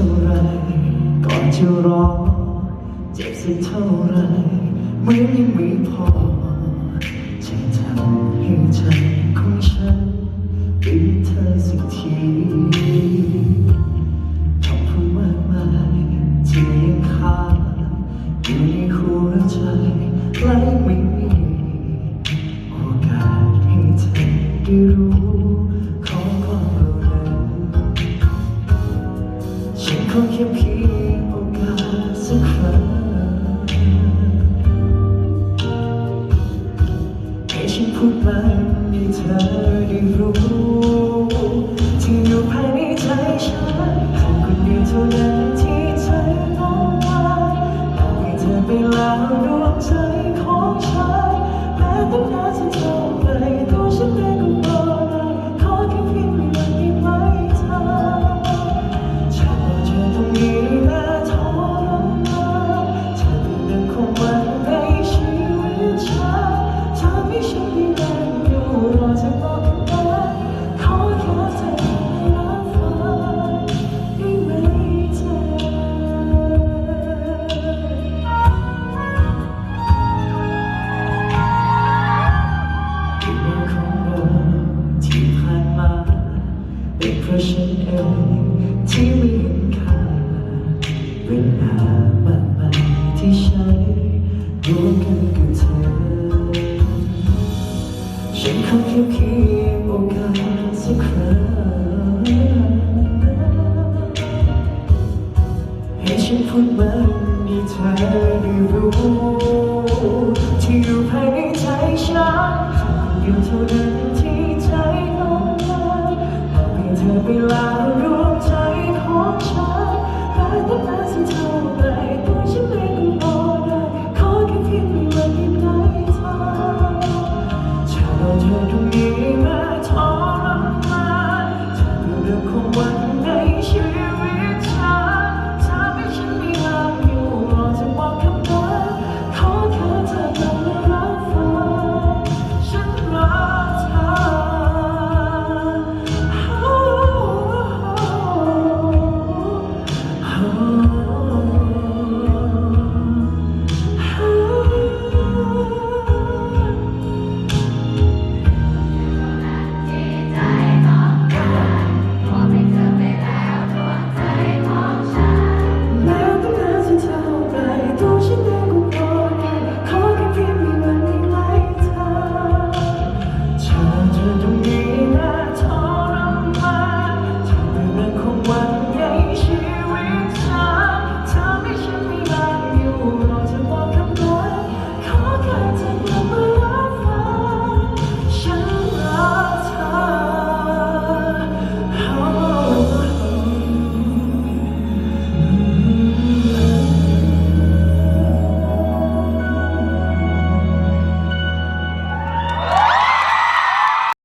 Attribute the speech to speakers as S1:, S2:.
S1: เท่าไรก่อนจะร้องเจ็บสักเท่าไรเหมือนยังไม่พอจะทำให้ใจของฉันเป็นเธอสักทีคำพูดมากมายที่ยังคาอยู่ในหัวใจและไม่ ฉันเองที่ไม่เห็นค่าเวลามากมายที่ใช้ร่วมกันกับเธอ ฉันขอแค่เพียงโอกาสสักครั้งให้ฉันพูดมันให้เธอได้รู้ ที่อยู่ภายในใจฉันคนเดียวเท่านั้น เวลารู้ใจของฉันแต่แต่แต่ฉันเทาไรตัวฉันเองก็รได้ขอแค่คิดมันที่ไหนทางฉันเอาเธอตงนี้มาทรมานฉัเรื่องของวัน